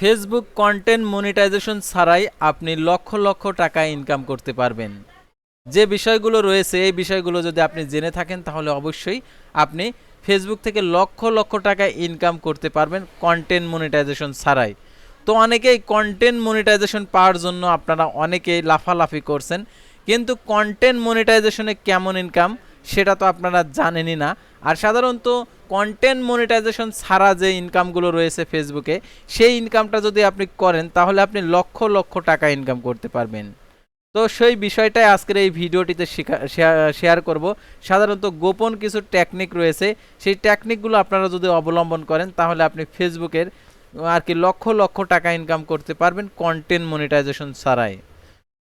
Facebook content monetization ছাড়াই আপনি লক্ষ লক্ষ টাকা ইনকাম করতে পারবেন। যে বিষয়গুলো রয়েছে, এই বিষয়গুলো যদি আপনি জেনে থাকেন, তাহলে অবশ্যই আপনি ফেসবুক থেকে লক্ষ লক্ষ টাকা ইনকাম করতে পারবেন কন্টেন্ট মনিটাইজেশন ছাড়াই। তো অনেকেই কন্টেন্ট মনিটাইজেশন পাওয়ার জন্য আপনারা অনেকেই লাফালাফি করছেন, কিন্তু কন্টেন্ট মনিটাইজেশনে কেমন ইনকাম সেটা তো আপনারা জানেনই না। আর সাধারণত কন্টেন্ট মনিটাইজেশন ছাড়া যে ইনকামগুলো রয়েছে ফেসবুকে সেই ইনকামটা যদি আপনি করেন, তাহলে আপনি লক্ষ লক্ষ টাকা ইনকাম করতে পারবেন। তো সেই বিষয়টাই আজকের এই ভিডিওটিতে শেয়ার করব। সাধারণত গোপন কিছু টেকনিক রয়েছে, সেই টেকনিকগুলো আপনারা যদি অবলম্বন করেন, তাহলে আপনি ফেসবুকের আর কি লক্ষ লক্ষ টাকা ইনকাম করতে পারবেন কন্টেন্ট মনিটাইজেশন ছাড়াই।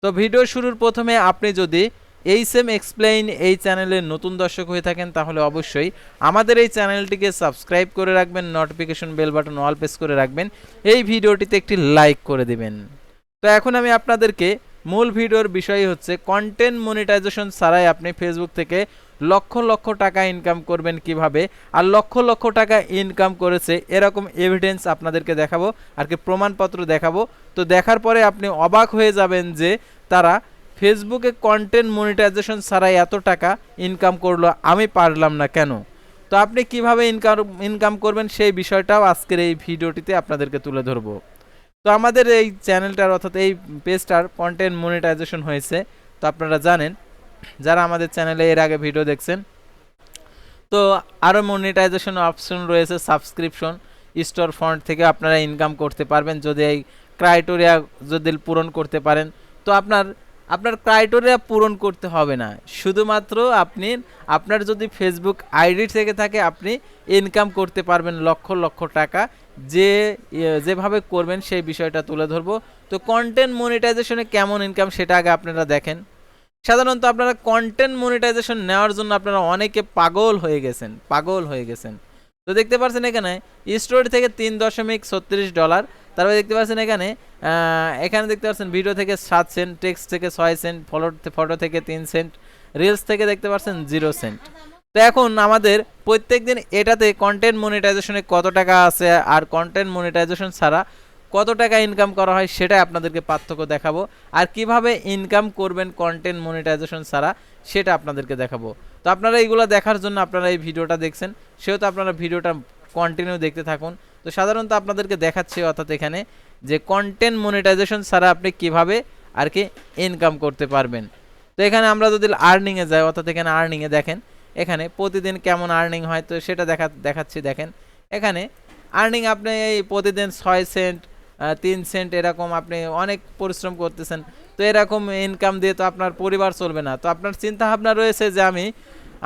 তো ভিডিও শুরুর প্রথমে আপনি যদি এই সেম এক্সপ্লেইন এই চ্যানেলের নতুন দর্শক হয়ে থাকেন, তাহলে অবশ্যই আমাদের এই চ্যানেলটিকে সাবস্ক্রাইব করে রাখবেন notification bell button all press করে রাখবেন, এই ভিডিওটিতে একটি লাইক করে দিবেন। তো এখন আমি আপনাদেরকে মূল ভিডিওর বিষয় হচ্ছে কন্টেন্ট মনিটাইজেশন ছাড়াই আপনি ফেসবুক থেকে লক্ষ লক্ষ টাকা ইনকাম করবেন কীভাবে, আর লক্ষ লক্ষ টাকা ইনকাম করেছে এরকম এভিডেন্স আপনাদেরকে দেখাবো, আর কি প্রমাণপত্র দেখাবো। তো দেখার পরে আপনি অবাক হয়ে যাবেন যে তারা ফেসবুকে কন্টেন্ট মনিটাইজেশন ছাড়াই এত টাকা ইনকাম করল, আমি পারলাম না কেন? তো আপনি কীভাবে ইনকাম ইনকাম করবেন সেই বিষয়টাও আজকের এই ভিডিওটিতে আপনাদেরকে তুলে ধরবো। তো আমাদের এই চ্যানেলটার অর্থাৎ এই পেজটার কন্টেন্ট মনিটাইজেশন হয়েছে, তো আপনারা জানেন, যারা আমাদের চ্যানেলে এর আগে ভিডিও দেখছেন, তো আরও মনিটাইজেশন অপশন রয়েছে সাবস্ক্রিপশন স্টোর ফন্ড থেকে আপনারা ইনকাম করতে পারবেন, যদি এই ক্রাইটেরিয়া যদি পূরণ করতে পারেন। তো আপনার আপনার ক্রাইটেরিয়া পূরণ করতে হবে না। শুধুমাত্র আপনি আপনার যদি ফেসবুক আইডি থেকে থাকে আপনি ইনকাম করতে পারবেন লক্ষ লক্ষ টাকা। যে ইয়ে, যেভাবে করবেন সেই বিষয়টা তুলে ধরবো। তো কন্টেন্ট মনিটাইজেশনে কেমন ইনকাম সেটা আগে আপনারা দেখেন। সাধারণত আপনারা কন্টেন্ট মনিটাইজেশন নেওয়ার জন্য আপনারা অনেকে পাগল হয়ে গেছেন পাগল হয়ে গেছেন। তো দেখতে পাচ্ছেন এখানে স্টোরি থেকে তিন দশমিক ছত্রিশ ডলার তারপরে দেখতে পাচ্ছেন এখানে এখানে দেখতে পাচ্ছেন ভিডিও থেকে সাত সেন্ট টেক্সট থেকে ছয় সেন্ট ফটো ফটো থেকে তিন সেন্ট রিলস থেকে দেখতে পাচ্ছেন জিরো সেন্ট তো এখন আমাদের প্রত্যেক দিন এটাতে কন্টেন্ট মনিটাইজেশনে কত টাকা আছে আর কন্টেন্ট মনিটাইজেশন ছাড়া কত টাকা ইনকাম করা হয় সেটাই আপনাদেরকে পার্থক্য দেখাবো। আর কীভাবে ইনকাম করবেন কন্টেন্ট মনিটাইজেশন ছাড়া সেটা আপনাদেরকে দেখাবো। তো আপনারা এইগুলো দেখার জন্য আপনারা এই ভিডিওটা দেখছেন। সেহেতু আপনারা ভিডিওটা কন্টিনিউ দেখতে থাকুন। তো সাধারণত আপনাদেরকে দেখাচ্ছে অর্থাৎ এখানে যে কন্টেন্ট মনিটাইজেশন ছাড়া আপনি কীভাবে আর কি ইনকাম করতে পারবেন। তো এখানে আমরা যদি আর্নিংয়ে যাই, অর্থাৎ এখানে আর্নিংয়ে দেখেন, এখানে প্রতিদিন কেমন আর্নিং হয়, তো সেটা দেখা, দেখাচ্ছি, দেখেন। এখানে আর্নিং আপনি এই প্রতিদিন ছয় সেন্ট তিন সেন্ট এরকম আপনি অনেক পরিশ্রম করতেছেন, তো এরকম ইনকাম দিয়ে তো আপনার পরিবার চলবে না। তো আপনার চিন্তা ভাবনা রয়েছে যে আমি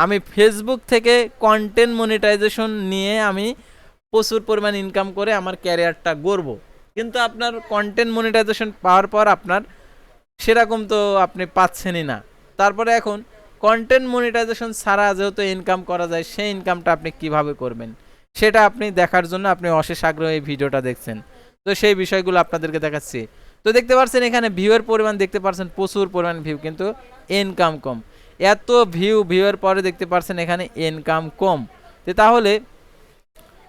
আমি ফেসবুক থেকে কন্টেন্ট মনিটাইজেশন নিয়ে আমি প্রচুর পরিমাণ ইনকাম করে আমার ক্যারিয়ারটা গড়ব। কিন্তু আপনার কন্টেন্ট মনিটাইজেশন পাওয়ার পর আপনার সেরকম তো আপনি পাচ্ছেনই না। তারপরে এখন কন্টেন্ট মনিটাইজেশন ছাড়া যেহেতু ইনকাম করা যায়, সেই ইনকামটা আপনি কীভাবে করবেন? সেটা আপনি দেখার জন্য আপনি অশেষ আগ্রহে এই ভিডিওটা দেখছেন। তো সেই বিষয়গুলো আপনাদেরকে দেখাচ্ছি। তো দেখতে পাচ্ছেন এখানে ভিউয়ের পরিমাণ, দেখতে পাচ্ছেন প্রচুর পরিমাণ ভিউ কিন্তু ইনকাম কম। এত ভিউ ভিউয়ের পরে দেখতে পাচ্ছেন এখানে ইনকাম কম। তাহলে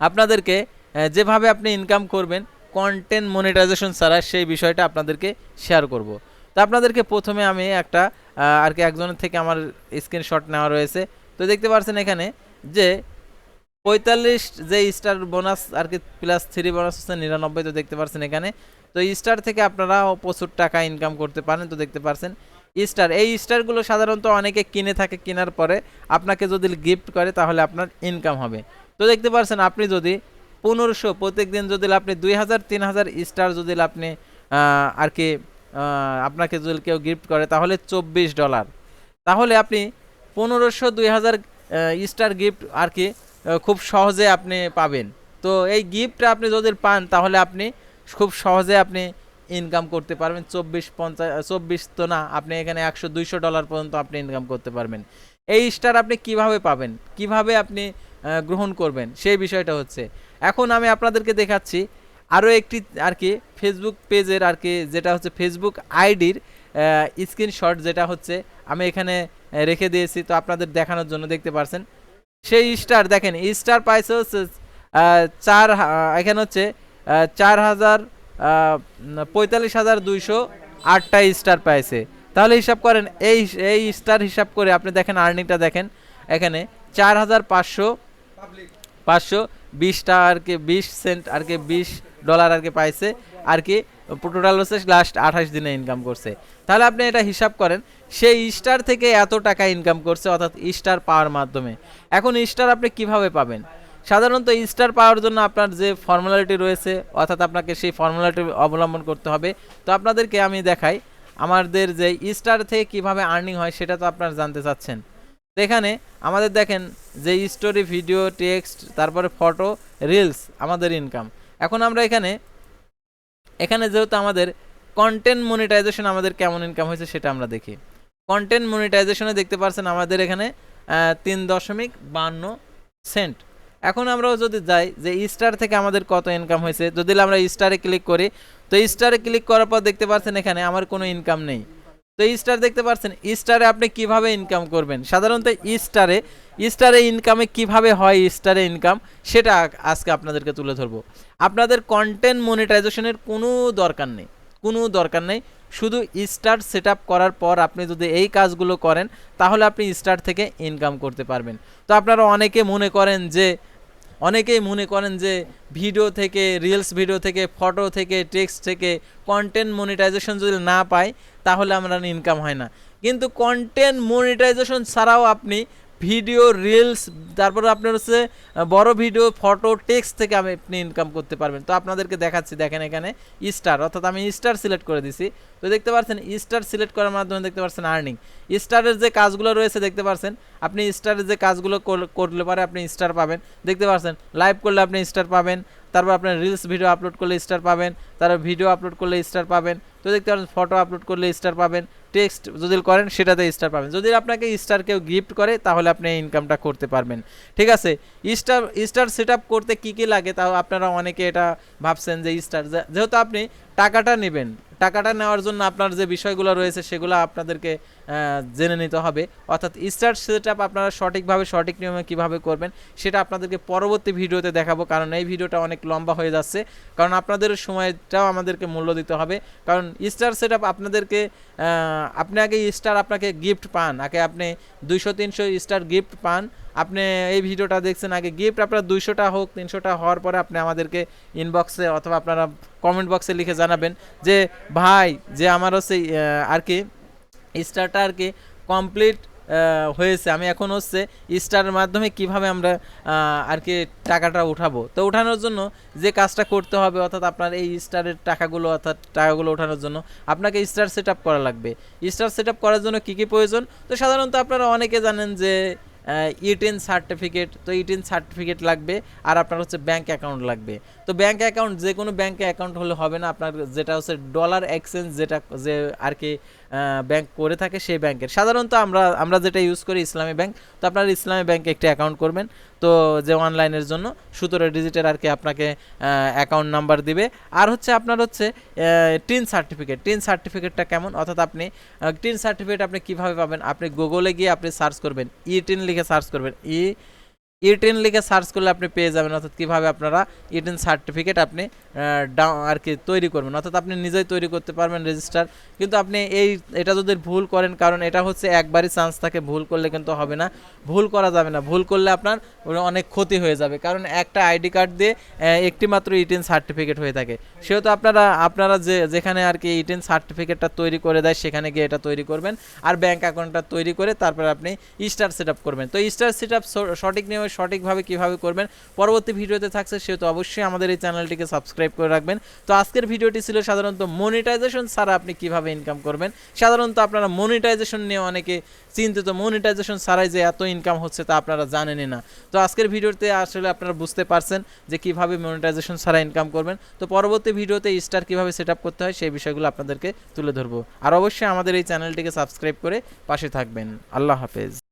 আপনাদেরকে যেভাবে আপনি ইনকাম করবেন কন্টেন্ট মনিটাইজেশন ছাড়া সেই বিষয়টা আপনাদেরকে শেয়ার করব। তো আপনাদেরকে প্রথমে আমি একটা আর কি একজনের থেকে আমার স্ক্রিনশট নেওয়া রয়েছে। তো দেখতে পাচ্ছেন এখানে যে, পঁয়তাল্লিশ যে স্টার বোনাস আর কি প্লাস থ্রি বোনাস হচ্ছে নিরানব্বই, তো দেখতে পাচ্ছেন এখানে। তো স্টার থেকে আপনারা প্রচুর টাকা ইনকাম করতে পারেন, তো দেখতে পাচ্ছেন। স্টার এই স্টারগুলো সাধারণত অনেকে কিনে থাকে, কেনার পরে আপনাকে যদি গিফট করে, তাহলে আপনার ইনকাম হবে। তো দেখতে পাচ্ছেন আপনি যদি পনেরোশো প্রত্যেক দিন যদি আপনি দুই হাজার, তিন হাজার স্টার যদি আপনি আর কি আপনাকে যদি কেউ গিফট করে, তাহলে চব্বিশ ডলার তাহলে আপনি পনেরোশো, দুই হাজার স্টার গিফট আর কি খুব সহজে আপনি পাবেন। তো এই গিফটটা আপনি যদি পান, তাহলে আপনি খুব সহজে আপনি ইনকাম করতে পারবেন। চব্বিশ পঞ্চাশ চব্বিশ তো না, আপনি এখানে একশো, দুইশো ডলার পর্যন্ত আপনি ইনকাম করতে পারবেন। এই স্টার আপনি কীভাবে পাবেন? কীভাবে আপনি গ্রহণ করবেন? সেই বিষয়টা হচ্ছে। এখন আমি আপনাদেরকে দেখাচ্ছি আরও একটি আর কি ফেসবুক পেজের আর কি যেটা হচ্ছে ফেসবুক আইডির স্ক্রিনশট যেটা হচ্ছে আমি এখানে রেখে দিয়েছি তো আপনাদের দেখানোর জন্য দেখতে পারছেন। সেই স্টার দেখেন স্টার পাইছে হচ্ছে চার এখানে হচ্ছে চার হাজার পঁয়তাল্লিশ হাজার দুইশো আটটা স্টার পাইছে তাহলে হিসাব করেন, এই এই স্টার হিসাব করে আপনি দেখেন আর্নিংটা দেখেন, এখানে চার হাজার পাঁচশো পাঁচশো বিশটা আর কি, বিশ সেন্ট আর কি, বিশ ডলার আর কি পাইছে, আর কি টোটাল হচ্ছে লাস্ট আঠাশ দিনে ইনকাম করছে। তাহলে আপনি এটা হিসাব করেন, সেই স্টার থেকে এত টাকা ইনকাম করছে, অর্থাৎ স্টার পাওয়ার মাধ্যমে। এখন স্টার আপনি কীভাবে পাবেন? সাধারণত স্টার পাওয়ার জন্য আপনার যে ফর্মুলাটি রয়েছে, অর্থাৎ আপনাকে সেই ফর্মুলাটি অবলম্বন করতে হবে। তো আপনাদেরকে আমি দেখাই আমাদের যে স্টার থেকে কীভাবে আর্নিং হয় সেটা তো আপনারা জানতে চাচ্ছেন। এখানে আমাদের দেখেন যে স্টোরি ভিডিও টেক্সট তারপরে ফটো রিলস আমাদের ইনকাম এখন আমরা এখানে এখানে যেহেতু আমাদের কন্টেন্ট মনিটাইজেশন আমাদের কেমন ইনকাম হয়েছে সেটা আমরা দেখি। কন্টেন্ট মনিটাইজেশনে দেখতে পাচ্ছেন আমাদের এখানে তিন দশমিক বান্ন সেন্ট এখন আমরাও যদি যাই যে স্টার থেকে আমাদের কত ইনকাম হয়েছে, যদি আমরা স্টারে ক্লিক করি, তো স্টারে ক্লিক করার পর দেখতে পাচ্ছেন এখানে আমার কোনো ইনকাম নেই। তো স্টার দেখতে পাচ্ছেন স্টারে আপনি কীভাবে ইনকাম করবেন? সাধারণত স্টারে স্টারে ইনকামে কীভাবে হয় স্টারে ইনকাম সেটা আজকে আপনাদেরকে তুলে ধরবো। আপনাদের কন্টেন্ট মনিটাইজেশনের কোনো দরকার নেই, কোনো দরকার নেই। শুধু স্টার সেট করার পর আপনি যদি এই কাজগুলো করেন, তাহলে আপনি স্টার থেকে ইনকাম করতে পারবেন। তো আপনারা অনেকে মনে করেন যে অনেকেই মনে করেন যে ভিডিও থেকে রিলস ভিডিও থেকে ফটো থেকে টেক্সট থেকে কন্টেন্ট মনিটাইজেশন যদি না পাই তাহলে আমরা ইনকাম হয় না। কিন্তু কন্টেন্ট মনিটাইজেশন ছাড়াও আপনি ভিডিও রিলস, তারপরে আপনার হচ্ছে বড় ভিডিও, ফটো টেক্সট থেকে আমি আপনি ইনকাম করতে পারবেন। তো আপনাদেরকে দেখাচ্ছি, দেখেন এখানে স্টার অর্থাৎ আমি স্টার সিলেক্ট করে দিছি। তো দেখতে পাচ্ছেন স্টার সিলেক্ট করার মাধ্যমে দেখতে পাচ্ছেন আর্নিং স্টারের যে কাজগুলো রয়েছে, দেখতে পাচ্ছেন, আপনি স্টারের যে কাজগুলো করলে পরে আপনি স্টার পাবেন। দেখতে পাচ্ছেন লাইভ করলে আপনি স্টার পাবেন, তারপর আপনার রিলস ভিডিও আপলোড করলে স্টার পাবেন, তারপর ভিডিও আপলোড করলে স্টার পাবেন। তো দেখতে পাচ্ছেন ফটো আপলোড করলে স্টার পাবেন টেক্সট যদি করেন, সেটাতে স্টার পাবেন। যদি আপনাকে স্টার কেউ গিফট করে, তাহলে আপনি ইনকামটা করতে পারবেন। ঠিক আছে? স্টার স্টার সেট করতে কী কী লাগে, তাও আপনারা অনেকে এটা ভাবছেন যে স্টার যেহেতু আপনি টাকাটা নেবেন, টাকাটা নেওয়ার জন্য আপনার যে বিষয়গুলো রয়েছে, সেগুলো আপনাদেরকে জেনে নিতে হবে। অর্থাৎ স্টার সেট আপনারা সঠিকভাবে, সঠিক নিয়মে কীভাবে করবেন, সেটা আপনাদেরকে পরবর্তী ভিডিওতে দেখাবো, কারণ এই ভিডিওটা অনেক লম্বা হয়ে যাচ্ছে। কারণ আপনাদের সময়টাও আমাদেরকে মূল্য দিতে হবে। কারণ স্টার সেট আপনাদেরকে আপনি আগে স্টার আপনাকে গিফট পান, আগে আপনি দুইশো, তিনশো স্টার গিফট পান, আপনি এই ভিডিওটা দেখছেন, আগে গিফট আপনার দুইশোটা হোক, তিনশোটা হওয়ার পরে আপনি আমাদেরকে ইনবক্সে অথবা আপনারা কমেন্ট বক্সে লিখে জানাবেন যে, ভাই, যে আমার হচ্ছে আর কি স্টারটা আর কি কমপ্লিট হয়েছে। আমি এখন হচ্ছে স্টারের মাধ্যমে কীভাবে আমরা আর কি টাকাটা উঠাবো। তো উঠানোর জন্য যে কাজটা করতে হবে, অর্থাৎ আপনার এই স্টারের টাকাগুলো, অর্থাৎ টাকাগুলো ওঠানোর জন্য আপনাকে স্টার সেট করা লাগবে। স্টার সেট করার জন্য কী কী প্রয়োজন? তো সাধারণত আপনারা অনেকে জানেন যে ইটেন সার্টিফিকেট, তো ইটেন সার্টিফিকেট লাগবে, আর আপনার হচ্ছে ব্যাঙ্ক অ্যাকাউন্ট লাগবে। তো ব্যাঙ্ক অ্যাকাউন্ট, যে কোনো ব্যাঙ্কে অ্যাকাউন্ট হলে হবে না। আপনার যেটা হচ্ছে ডলার এক্সচেঞ্জ যেটা, যে আর কি ব্যাংক করে থাকে সেই ব্যাংকের সাধারণত আমরা আমরা যেটা ইউজ করি ইসলামী ব্যাংক তো আপনার ইসলামী ব্যাংকে একটি অ্যাকাউন্ট করবেন, তো যে অনলাইনের জন্য সতেরো ডিজিটের আর কি আপনাকে অ্যাকাউন্ট নাম্বার দিবে। আর হচ্ছে আপনার হচ্ছে টিন সার্টিফিকেট টিন সার্টিফিকেটটা কেমন? অর্থাৎ আপনি টিন সার্টিফিকেট আপনি কীভাবে পাবেন? আপনি গুগলে গিয়ে আপনি সার্চ করবেন ই টিন লিখে সার্চ করবেন ই ই টেন লিখে সার্চ করলে আপনি পেয়ে যাবেন। অর্থাৎ কীভাবে আপনারা ই টেন সার্টিফিকেট আপনি ডাউন আর কি তৈরি করবেন। অর্থাৎ আপনি নিজেই তৈরি করতে পারবেন রেজিস্টার কিন্তু আপনি এই, এটা যদি ভুল করেন, কারণ এটা হচ্ছে একবারই চান্স থাকে, ভুল করলে কিন্তু হবে না। ভুল করা যাবে না। ভুল করলে আপনার অনেক ক্ষতি হয়ে যাবে। কারণ একটা আইডি কার্ড দিয়ে একটি মাত্র ইটেন সার্টিফিকেট হয়ে থাকে। সেহেতু আপনারা আপনারা যে, যেখানে আর কি ইটেন সার্টিফিকেটটা তৈরি করে দেয়, সেখানে গিয়ে এটা তৈরি করবেন। আর ব্যাঙ্ক অ্যাকাউন্টটা তৈরি করে তারপর আপনি স্টার সেট করবেন। তো স্টার সেট সঠিক নিয়মে সঠিকভাবে কীভাবে করবেন, পরবর্তী ভিডিওতে থাকছে সেহেতু অবশ্যই আমাদের এই চ্যানেলটিকে সাবস্ক্রাইব করে রাখবেন। তো আজকের ভিডিওটি ছিল সাধারণত মনিটাইজেশন ছাড়া আপনি কীভাবে ইনকাম করবেন? সাধারণত আপনারা মনিটাইজেশন নিয়ে অনেকে চিন্তিত মনিটাইজেশন ছাড়াই যে এত ইনকাম হচ্ছে তা আপনারা জানেনই না। তো আজকের ভিডিওতে আসলে আপনারা বুঝতে পারছেন যে কীভাবে মনিটাইজেশন ছাড়া ইনকাম করবেন। তো পরবর্তী ভিডিওতে স্টার কীভাবে সেট করতে হয় সেই বিষয়গুলো আপনাদেরকে তুলে ধরবো। আর অবশ্যই আমাদের এই চ্যানেলটিকে সাবস্ক্রাইব করে পাশে থাকবেন। আল্লাহ হাফেজ।